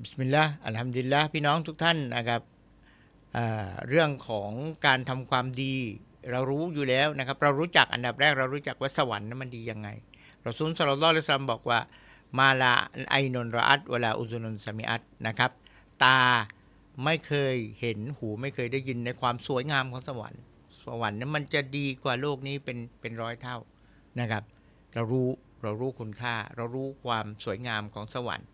บิสมิลลาห์อัลฮัมดุลิลละพี่น้องทุกท่านนะครับเรื่องของการทำความดีเรารู้อยู่แล้วนะครับ เรารู้จักอันดับแรกเรารู้จักว่าสวรรค์นั้นมันดียังไงเราซุนสลลลลอฮุอะลัยฮิวะซัลลัมบอกว่ามาลาไอนนรอัตเวลาอุซุนนสมิอัตนะครับ ตาไม่เคยเห็นหูไม่เคยได้ยินในความสวยงามของสวรรค์ สวรรค์นั้นมันจะดีกว่าโลกนี้เป็นเป็นร้อยเท่านะครับ เรารู้เรารู้คุณค่า เรารู้ความสวยงามของสวรรค์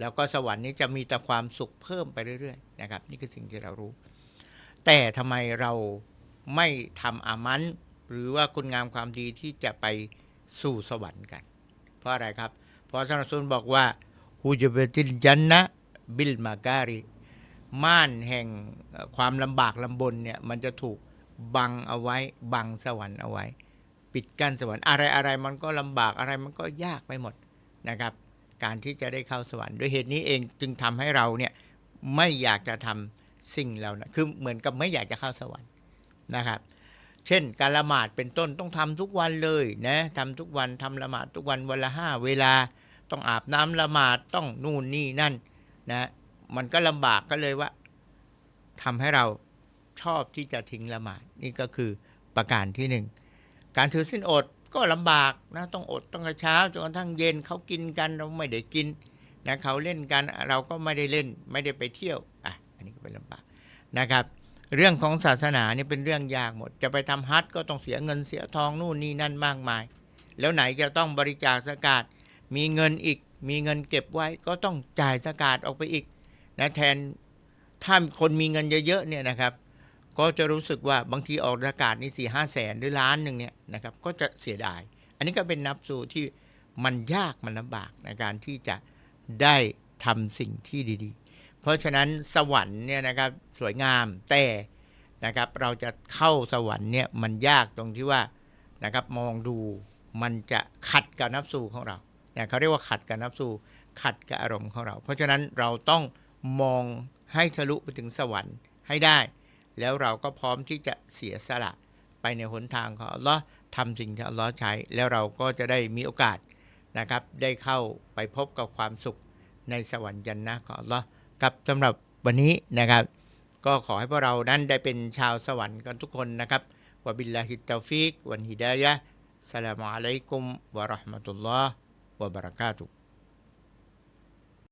แล้วก็สวรรค์นี้จะมีแต่ความสุขเพิ่มไปเรื่อยๆนะครับ นี่คือสิ่งที่เรารู้ แต่ทำไมเราไม่ทำอามันหรือว่าคุณงามความดีที่จะไปสู่สวรรค์กัน เพราะอะไรครับ เพราะท่านรอซูลบอกว่าฮูจเบติลจันนะบิลมาการิม่านแห่งความลำบากลำบนเนี่ยมันจะถูกบังเอาไว้ บังสวรรค์เอาไว้ ปิดกั้นสวรรค์อะไรอะไรมันก็ลำบากอะไรมันก็ยากไปหมดนะครับ การที่จะได้เข้าสวรรค์ด้วยเหตุนี้เองจึงทำให้เราเนี่ยไม่อยากจะทำสิ่งเหล่านั้นคือเหมือนกับไม่อยากจะเข้าสวรรค์นะครับ เช่น การละหมาดเป็นต้นต้องทำทุกวันเลยนะทำทุกวันทำละหมาดทุกวันวันละห้าเวลา ต้องอาบน้ำละหมาดต้องนู่นนี่นั่นนะมันก็ลำบากก็เลยว่าทำให้เราชอบที่จะทิ้งละหมาดนี่ก็คือประการที่หนึ่งการถือสินอด ก็ลำบากนะต้องอดตั้งแต่เช้าจนกระทั่งเย็นเขากินกันเราไม่ได้กินนะเขาเล่นกันเราก็ไม่ได้เล่นไม่ได้ไปเที่ยวอะอันนี้ก็เป็นลำบากนะครับ เรื่องของศาสนาเนี่ยเป็นเรื่องยากหมด จะไปทำฮัทก็ต้องเสียเงินเสียทองนู่นนี่นั่นมากมาย แล้วไหนจะต้องบริจาคสกาดมีเงินอีก มีเงินเก็บไว้ก็ต้องจ่ายสกาดออกไปอีกนะแทนถ้าคนมีเงินเยอะๆเนี่ยนะครับ ก็จะรู้สึกว่าบางทีออกอากาศนี่สี่ห้าแสนหรือล้านหนึ่งเนี่ยนะครับก็จะเสียดาย อันนี้ก็เป็นนับสูที่มันยากมันลำบากในการที่จะได้ทำสิ่งที่ดีๆ เพราะฉะนั้นสวรรค์เนี่ยนะครับสวยงามแต่นะครับเราจะเข้าสวรรค์เนี่ยมันยากตรงที่ว่านะครับมองดูมันจะขัดกับนับสูของเราเนี่ยเขาเรียกว่าขัดกับนับสูขัดกับอารมณ์ของเรา เพราะฉะนั้นเราต้องมองให้ทะลุไปถึงสวรรค์ให้ได้ แล้วเราก็พร้อมที่จะเสียสละไปในหนทางของอัลลอฮ์ทำสิ่งที่อัลลอฮ์ใช้ แล้วเราก็จะได้มีโอกาสนะครับ ได้เข้าไปพบกับความสุขในสวรรค์ยันนะของอัลลอฮ์กับสำหรับวันนี้นะครับ ก็ขอให้พวกเรานั้นได้เป็นชาวสวรรค์กันทุกคนนะครับวะบิลลาฮิตตอฟิกวันฮิดายะสลามุอะลัยกุมวะราะห์มะตุลลอฮ์วะบะเราะกาตุฮ